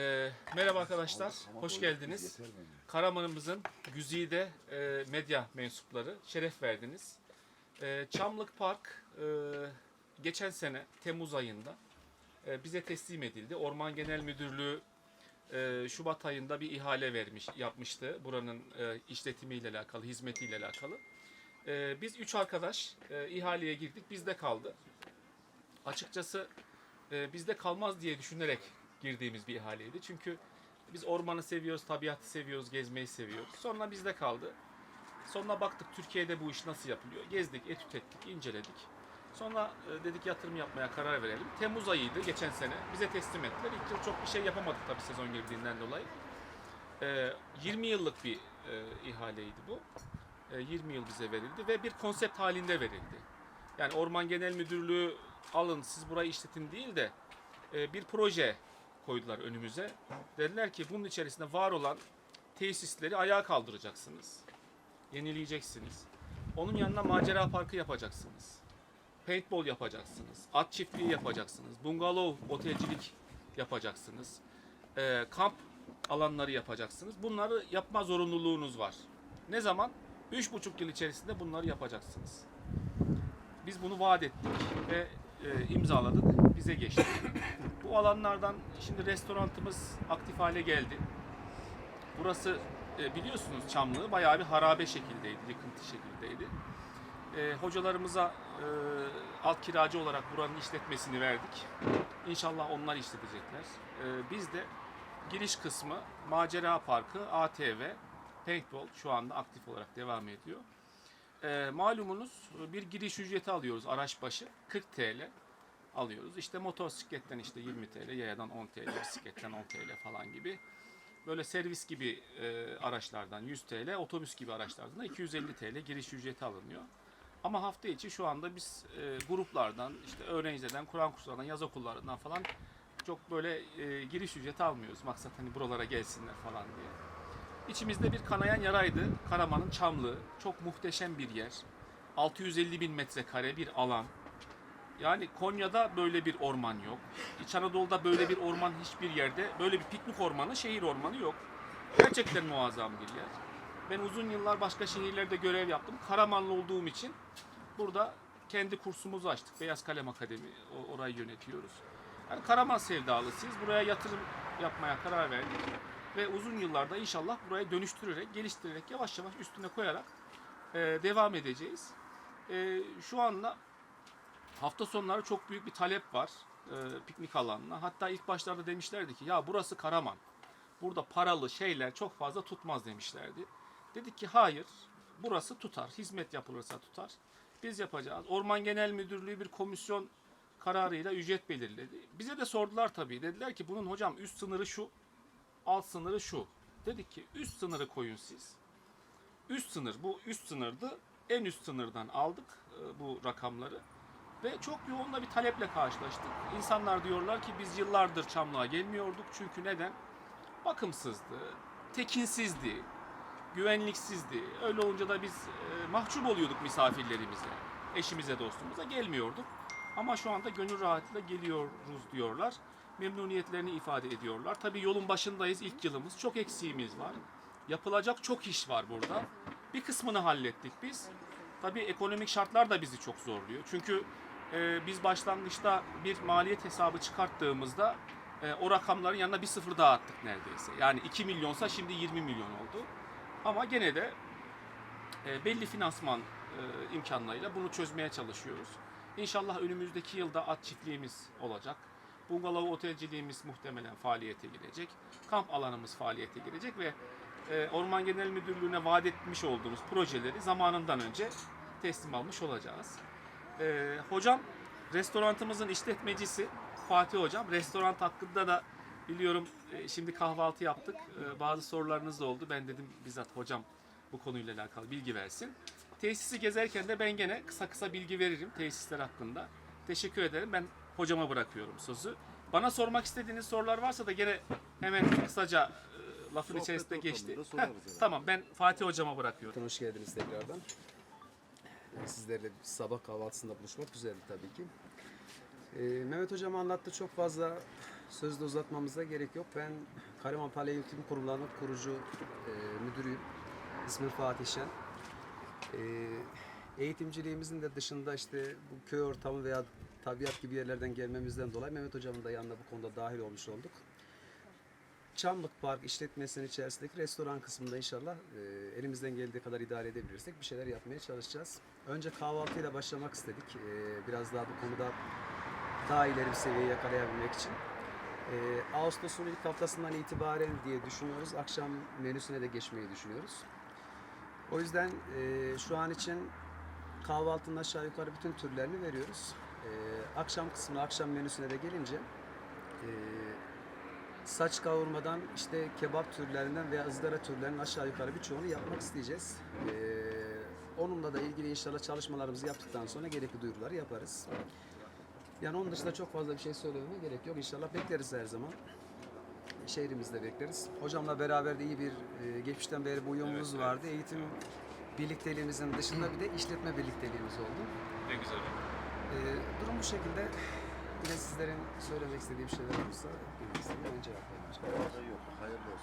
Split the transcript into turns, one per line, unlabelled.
Ee, merhaba arkadaşlar, hoş geldiniz. Karaman'ımızın güzide e, medya mensupları, şeref verdiniz. E, Çamlık Park e, geçen sene Temmuz ayında e, bize teslim edildi. Orman Genel Müdürlüğü e, Şubat ayında bir ihale vermiş, yapmıştı buranın e, işletimiyle alakalı, hizmetiyle alakalı. E, biz üç arkadaş e, ihaleye girdik, bizde kaldı. Açıkçası e, bizde kalmaz diye düşünerek girdiğimiz bir ihaleydi. Çünkü biz ormanı seviyoruz, tabiatı seviyoruz, gezmeyi seviyoruz. Sonra bizde kaldı. Sonra baktık Türkiye'de bu iş nasıl yapılıyor. Gezdik, etüt ettik, inceledik. Sonra e, dedik yatırım yapmaya karar verelim. Temmuz ayıydı geçen sene. Bize teslim ettiler. İlk yıl çok bir şey yapamadık tabii sezon girdiğinden dolayı. E, 20 yıllık bir e, ihaleydi bu. E, 20 yıl bize verildi ve bir konsept halinde verildi. Yani Orman Genel Müdürlüğü alın siz burayı işletin değil de e, bir proje koydular önümüze. Dediler ki bunun içerisinde var olan tesisleri ayağa kaldıracaksınız. Yenileyeceksiniz. Onun yanına macera parkı yapacaksınız. Paintball yapacaksınız. At çiftliği yapacaksınız. Bungalov otelcilik yapacaksınız. E, kamp alanları yapacaksınz. Bunları yapma zorunluluğunuz var. Ne zaman? Üç buçuk yıl içerisinde bunları yapacaksınız. Biz bunu vaat ettik ve e, imzaladık. Bize geçti. Bu alanlardan şimdi restorantımız aktif hale geldi. Burası e, biliyorsunuz Çamlığı bayağı bir harabe şekildeydi, yıkıntı şekildeydi. E, hocalarımıza e, alt kiracı olarak buranın işletmesini verdik. İnşallah onlar işletecekler. E, biz de giriş kısmı Macera Parkı, ATV, Paintball şu anda aktif olarak devam ediyor. Malumunuz bir giriş ücreti alıyoruz araç başı 40 TL alıyoruz. İşte motosikletten işte 20 TL, yayadan 10 TL, bisikletten 10 TL falan gibi. Böyle servis gibi e, araçlardan 100 TL, otobüs gibi araçlardan da 250 TL giriş ücreti alınıyor. Ama hafta içi şu anda biz e, gruplardan, işte öğrencilerden, Kur'an kurslarından, yaz okullarından falan çok böyle e, giriş ücreti almıyoruz. Maksat hani buralara gelsinler falan diye. İçimizde bir kanayan yaraydı. Karaman'ın Çamlığı. Çok muhteşem bir yer. 650 bin metrekare bir alan. Yani Konya'da böyle bir orman yok. İç Anadolu'da böyle bir orman hiçbir yerde, böyle bir piknik ormanı, şehir ormanı yok. Gerçekten muazzam bir yer. Ben uzun yıllar başka şehirlerde görev yaptım. Karamanlı olduğum için burada kendi kursumuzu açtık. Beyaz Kalem Akademi, orayı yönetiyoruz. Yani Karaman sevdalısıyız. Buraya yatırım yapmaya karar verdik. Ve uzun yıllarda inşallah burayı dönüştürerek, geliştirerek, yavaş yavaş üstüne koyarak e, devam edeceğiz. E, şu anda hafta sonları çok büyük bir talep var e, piknik alanına. Hatta ilk başlarda demişlerdi ki ya burası Karaman. Burada paralı şeyler çok fazla tutmaz demişlerdi. Dedik ki hayır burası tutar. Hizmet yapılırsa tutar. Biz yapacağız. Orman Genel Müdürlüğü bir komisyon kararıyla ücret belirledi. Bize de sordular tabii. Dediler ki bunun hocam üst sınırı şu, alt sınırı şu. Dedik ki üst sınırı koyun siz. Üst sınır bu üst sınırdı. En üst sınırdan aldık e, bu rakamları. Ve çok yoğun da bir taleple karşılaştık. İnsanlar diyorlar ki biz yıllardır Çamlığa gelmiyorduk. Çünkü neden? Bakımsızdı, tekinsizdi, güvenliksizdi. Öyle olunca da biz e, mahcup oluyorduk misafirlerimize, eşimize, dostumuza gelmiyorduk. Ama şu anda gönül rahatıyla geliyoruz diyorlar. Memnuniyetlerini ifade ediyorlar. Tabii yolun başındayız, ilk yılımız. Çok eksiğimiz var. Yapılacak çok iş var burada. Bir kısmını hallettik biz. Tabii ekonomik şartlar da bizi çok zorluyor. Çünkü e, biz başlangıçta bir maliyet hesabı çıkarttığımızda e, o rakamların yanına bir sıfır daha attık neredeyse. Yani 2 milyonsa şimdi 20 milyon oldu. Ama gene de e, belli finansman e, imkanlarıyla bunu çözmeye çalışıyoruz. İnşallah önümüzdeki yılda at çiftliğimiz olacak. Bungalov otelciliğimiz muhtemelen faaliyete girecek. Kamp alanımız faaliyete girecek ve e, Orman Genel Müdürlüğü'ne vaat etmiş olduğumuz projeleri zamanından önce teslim almış olacağız. E, hocam, restorantımızın işletmecisi Fatih Hocam. Restoran hakkında da biliyorum e, şimdi kahvaltı yaptık. E, bazı sorularınız da oldu. Ben dedim bizzat hocam bu konuyla alakalı bilgi versin. Tesisi gezerken de ben gene kısa kısa bilgi veririm tesisler hakkında. Teşekkür ederim. Ben hocama bırakıyorum sözü. Bana sormak istediğiniz sorular varsa da gene hemen kısaca e, lafın
Sohbet
içerisinde
ortamında
geçti.
sorarız
Heh,
herhalde.
tamam ben Fatih hocama bırakıyorum.
Hoş geldiniz tekrardan. Sizlerle sabah kahvaltısında buluşmak güzeldi tabii ki. Ee, Mehmet Hocam anlattı çok fazla Sözde uzatmamıza gerek yok. Ben Karaman Pale Eğitim Kurumları'nın kurucu e, müdürüyüm. İsmim Fatih Şen. E, eğitimciliğimizin de dışında işte bu köy ortamı veya tabiat gibi yerlerden gelmemizden dolayı Mehmet Hocam'ın da yanına bu konuda dahil olmuş olduk. Çamlık Park işletmesinin içerisindeki restoran kısmında inşallah e, elimizden geldiği kadar idare edebilirsek bir şeyler yapmaya çalışacağız. Önce kahvaltıyla başlamak istedik. E, biraz daha bu konuda daha ileri bir seviyeyi yakalayabilmek için. E, Ağustos'un ilk haftasından itibaren diye düşünüyoruz. Akşam menüsüne de geçmeyi düşünüyoruz. O yüzden e, şu an için kahvaltının aşağı yukarı bütün türlerini veriyoruz. E, akşam kısmına, akşam menüsüne de gelince e, saç kavurmadan işte kebap türlerinden veya ızgara türlerinin aşağı yukarı birçoğunu yapmak isteyeceğiz. Ee, onunla da ilgili inşallah çalışmalarımızı yaptıktan sonra gerekli duyuruları yaparız. Yani onun dışında çok fazla bir şey söylememe gerek yok. İnşallah bekleriz her zaman. Şehrimizde bekleriz. Hocamla beraber de iyi bir e, geçmişten beri bu uyumumuz vardı. Eğitim birlikteliğimizin dışında bir de işletme birlikteliğimiz oldu.
Ne güzel.
Ee, durum bu şekilde. Yine sizlerin söylemek istediği bir şeyler olursa bilmek istedim. Ben cevap vereceğim.
Yok, hayırlı olsun.